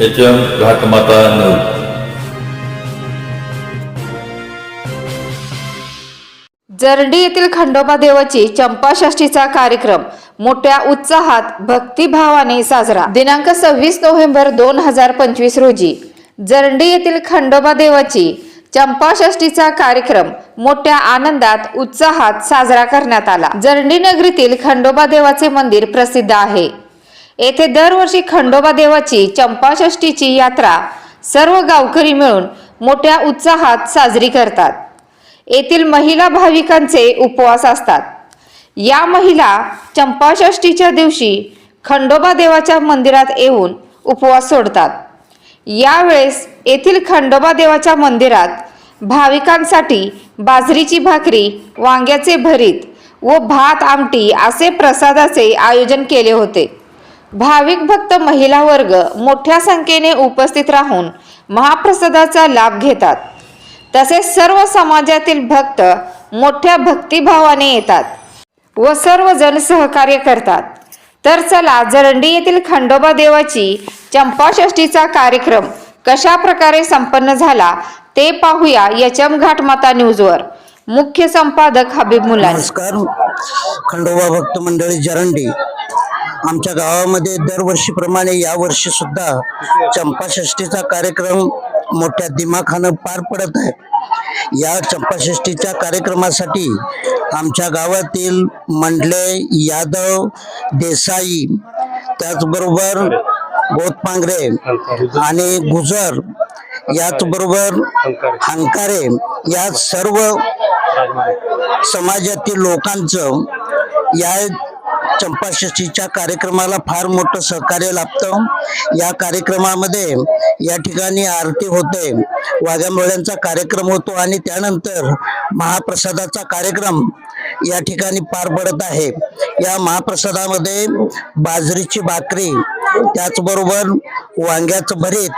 H M घाटमाता नऊ जर्डी येथील खंडोबा देवाची चंपाषष्ठीचा कार्यक्रम मोठ्या उत्साहात भक्तिभावाने साजरा दिनांक सव्वीस नोव्हेंबर दोन हजार पंचवीस रोजी जर्डी येथील खंडोबा देवाची चंपाषष्ठीचा कार्यक्रम मोठ्या आनंदात उत्साहात साजरा करण्यात आला जर्डी नगरीतील खंडोबा देवाचे मंदिर प्रसिद्ध आहे येथे दरवर्षी खंडोबा देवाची चंपाषष्ठीची यात्रा सर्व गावकरी मिळून मोठ्या उत्साहात साजरी करतात. येथील महिला भाविकांचे उपवास असतात. या महिला चंपाषष्ठीच्या दिवशी खंडोबा देवाच्या मंदिरात येऊन उपवास सोडतात. यावेळेस येथील खंडोबा देवाच्या मंदिरात भाविकांसाठी बाजरीची भाकरी वांग्याचे भरीत व भात आमटी असे प्रसादाचे आयोजन केले होते. भाविक भक्त महिला वर्ग मोठ्या संख्येने उपस्थित राहून महाप्रसादाचा लाभ घेतात. तसेच सर्व समाजातील भक्त मोठ्या भक्तिभावाने येतात व सर्वजण सहकार्य करतात. तर चला जरंडी येथील खंडोबा देवाची चंपाषष्ठीचा कार्यक्रम कशा प्रकारे संपन्न झाला ते पाहूया यचम घाट माता न्यूजवर. मुख्य संपादक हबीब मुलानी. नमस्कार. खंडोबा भक्त मंडळी जरंडी. आमच्या गावामध्ये दरवर्षीप्रमाणे यावर्षी सुद्धा चंपाषष्ठीचा कार्यक्रम मोठ्या दिमाखानं पार पडत आहे. या चंपाषष्ठीच्या कार्यक्रमासाठी आमच्या गावातील मंडले यादव देसाई त्याचबरोबर गोतपांगरे आणि गुजर याचबरोबर हंकारे या सर्व समाजातील लोकांचं या चंपाषष्टीच्या कार्यक्रमाला फार मोठं सहकार्य लाभतं. या कार्यक्रमामध्ये या ठिकाणी आरती होते वाघ्यामोळ्यांचा कार्यक्रम होतो आणि त्यानंतर महाप्रसादाचा कार्यक्रम या ठिकाणी पार पडत आहे. या महाप्रसादामध्ये बाजरीची भाकरी त्याचबरोबर वांग्याचं भरीत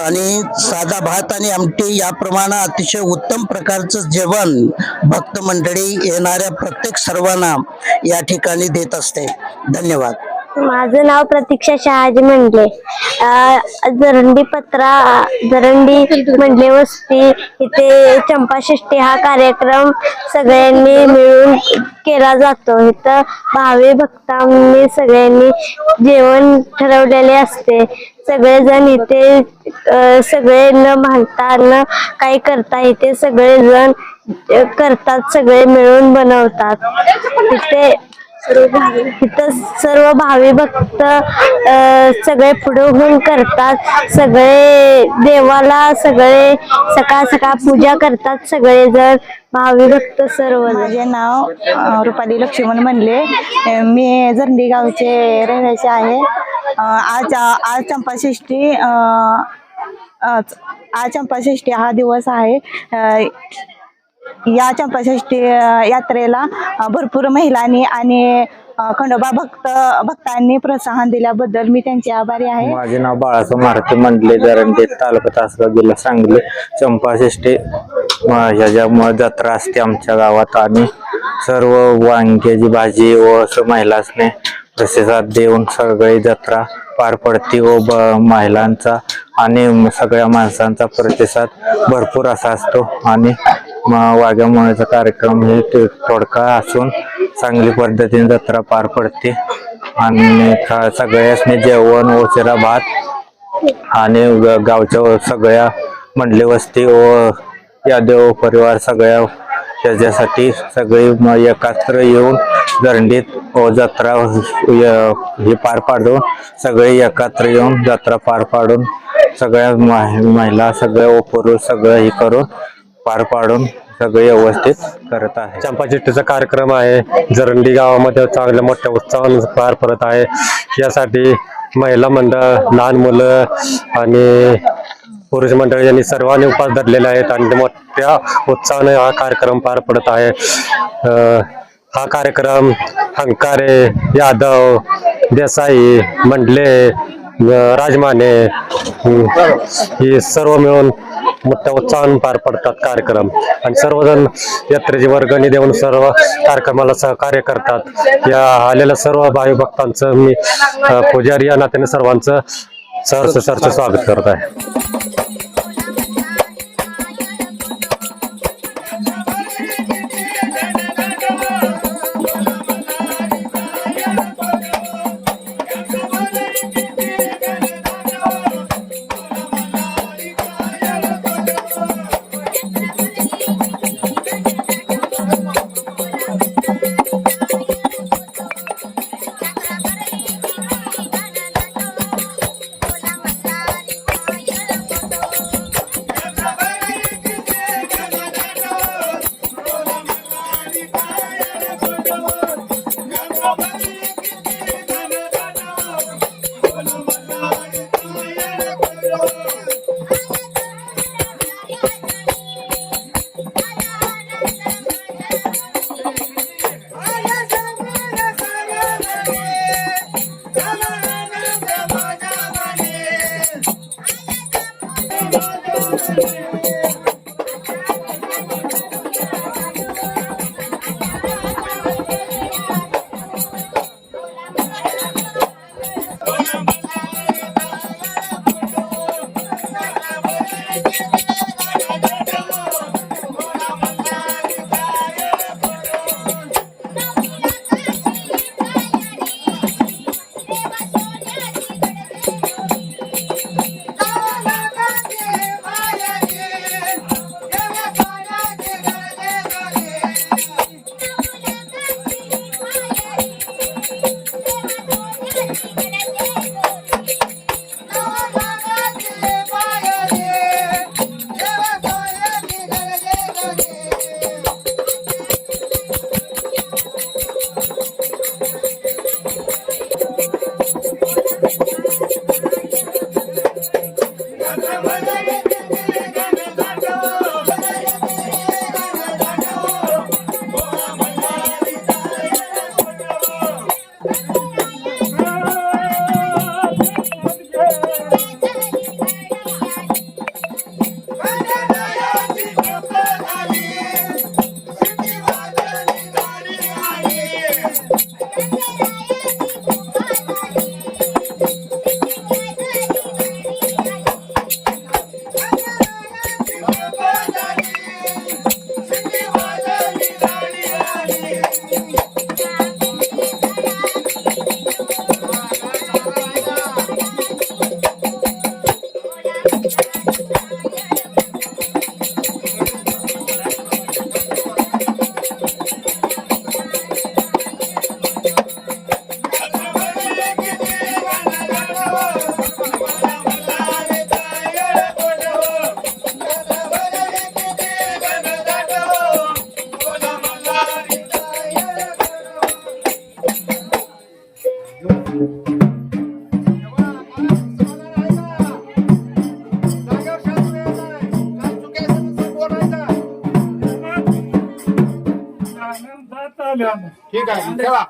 आणि साधा भात आणि आमटी याप्रमाणे अतिशय उत्तम प्रकारचं जेवण भक्त मंडळी येणाऱ्या प्रत्येक सर्वांना या ठिकाणी देत असते. धन्यवाद. माझं नाव प्रतीक्षा शहाजी म्हणले जरंडी पत्रा जरंडी म्हणले वस्ती इथे चंपाषष्ठी हा कार्यक्रम सगळ्यांनी मिळून केला जातो. इथं भावी भक्तांनी सगळ्यांनी जेवण ठरवलेले असते. सगळेजण इथे सगळे न मानता न काही करता इथे सगळेजण करतात सगळे मिळून बनवतात. इथे इथं सर्व भावी भक्त सगळे पुढे होऊन करतात. सगळे देवाला सगळे सकाळ सकाळ पूजा करतात सगळेजण. भावी भक्त सर्व माझे नाव रुपाली लक्ष्मण म्हणले मी झंडी गावचे रहिवासी आहे. आज आज चंपाषष्ठी आज चंपाषष्ठी हा दिवस आहे. या चंपाषष्ठी यात्रेला भरपूर महिलांनी आणि खंडोबा भक्त भक्तांनी प्रोत्साहन दिल्याबद्दल मी त्यांचे आभारी आहे. माझे नाव बाळासाहेब मारते मंडले दरंडे तालुका तासगाव जिल्हा सांगली. चंपाषष्ठी ह्याच्यामुळे जत्रा असते आमच्या गावात आणि सर्व वांग्याची भाजी व स- महिलासने प्रतिसाद देऊन सगळी जत्रा पार पडते व ब- महिलांचा आणि सगळ्या माणसांचा प्रतिसाद भरपूर असा असतो. आणि म- वाघ्यामुळेचा कार्यक्रम हे ते थोडका असून चांगली पद्धतीने जत्रा पार पडते. आणि सगळ्यासने जेवण ओचिरा भात आणि गावच्या सगळ्या मंडली वस्ती व यादव परिवार सगळ्या त्याच्यासाठी सगळी एकत्र येऊन दंडीत हो, जत्रा य- हे पार पाडून सगळे एकत्र येऊन जत्रा पार पाडून सगळ्या महिला सगळ्या व पुरुष सगळं हे करून पार पाडून सगळे व्यवस्थित करत आहे. चंपाचिट्टीचा कार्यक्रम आहे. जरंडी गावामध्ये चांगल्या मोठ्या उत्साहानं पार पडत आहे. यासाठी महिला मंडळ लहान मुलं आणि पुरुष मंडळ यांनी सर्वांनी उपास धरलेले आहेत आणि मोठ्या उत्साहाने हा कार्यक्रम पार पडत आहे. अं, हा कार्यक्रम हंकारे यादव देसाई मंडले राजमाने हे ही सर्व मिळून मोठ्या उत्साहाने पार पडतात कार्यक्रम. आणि सर्वजण यात्रेची वर्गणी देऊन सर्व कार्यक्रमाला सहकार्य करतात. या आलेल्या सर्व भावी भक्तांचं मी पुजारी या नात्याने सर्वांचं सहर्ष सहर्ष स्वागत करत आहे. ठीक आहे ठेवा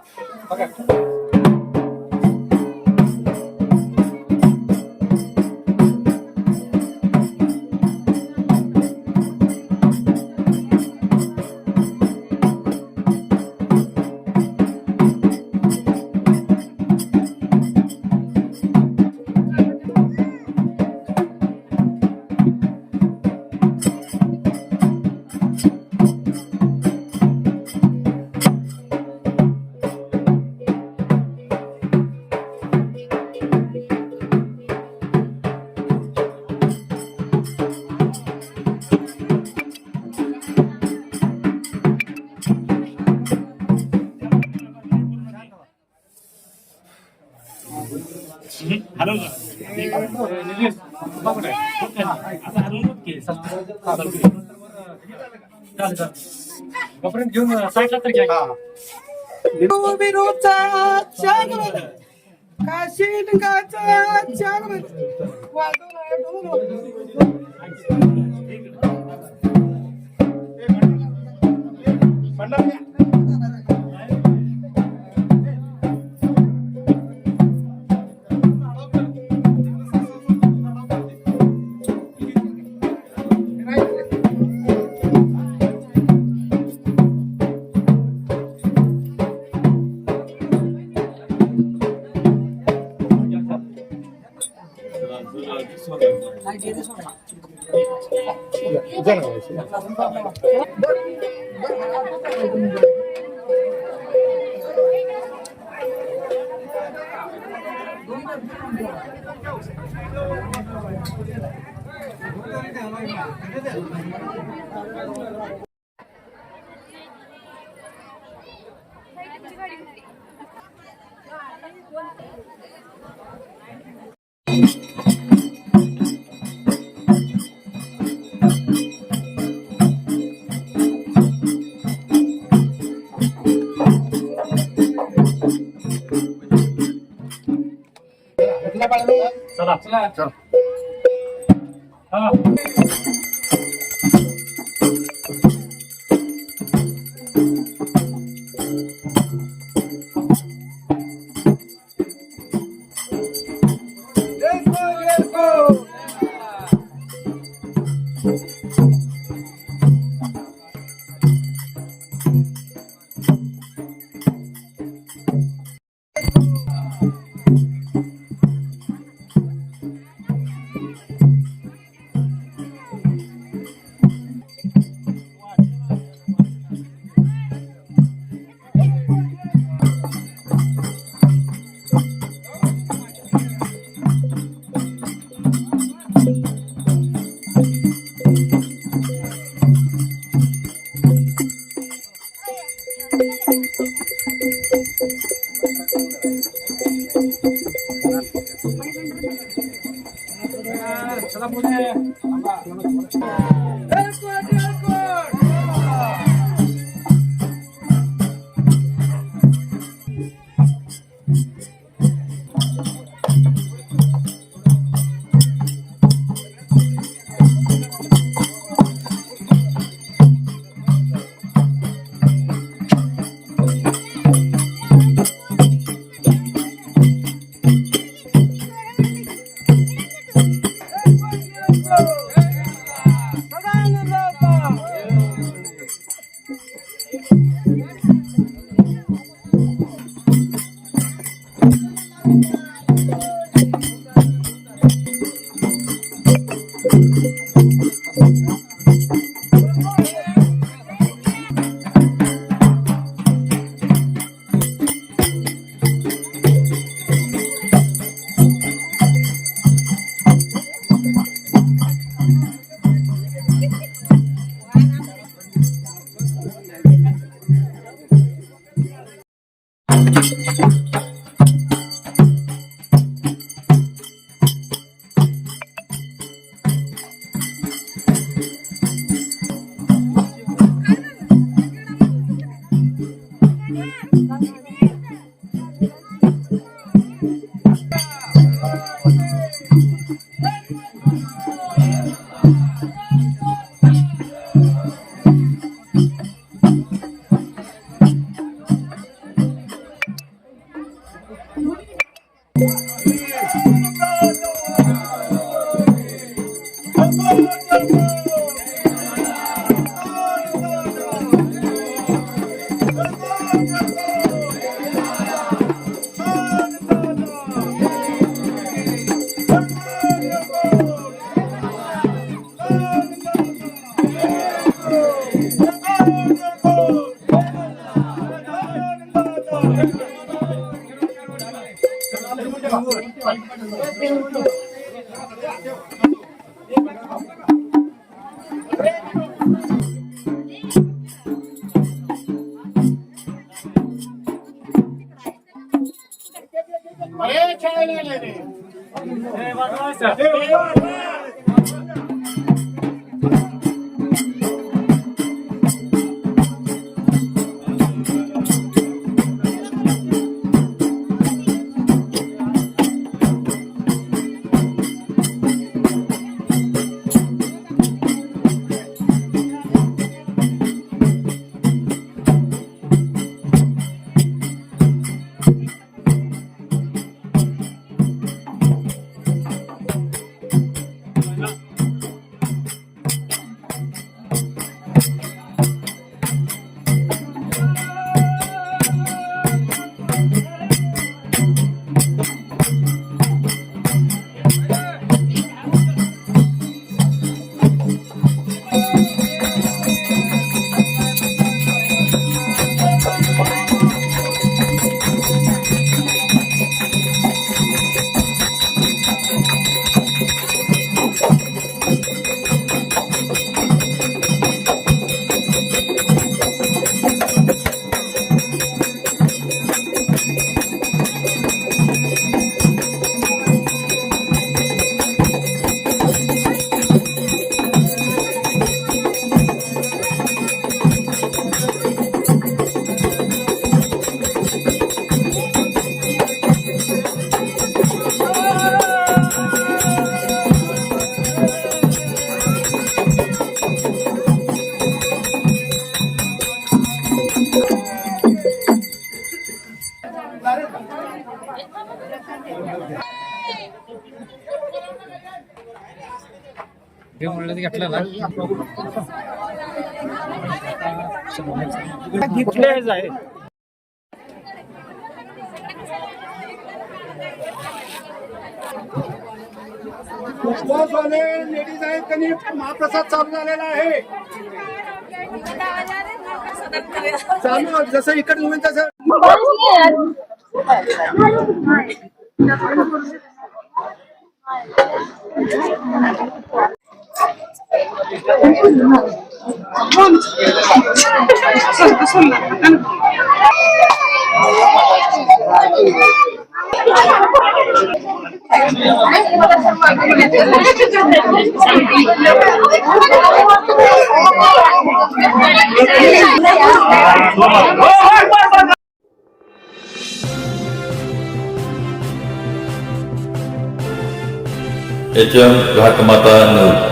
घेऊन साईडला काशी लिंगाचा जागृत चला चला हा चला Woo! Gracias. पुढे उपवासवाले लेडीज आहेत त्यांनी महाप्रसाद चालू झालेला आहे. चालू जसं इकडे होईल तसं एच एम घाटमाता नऊ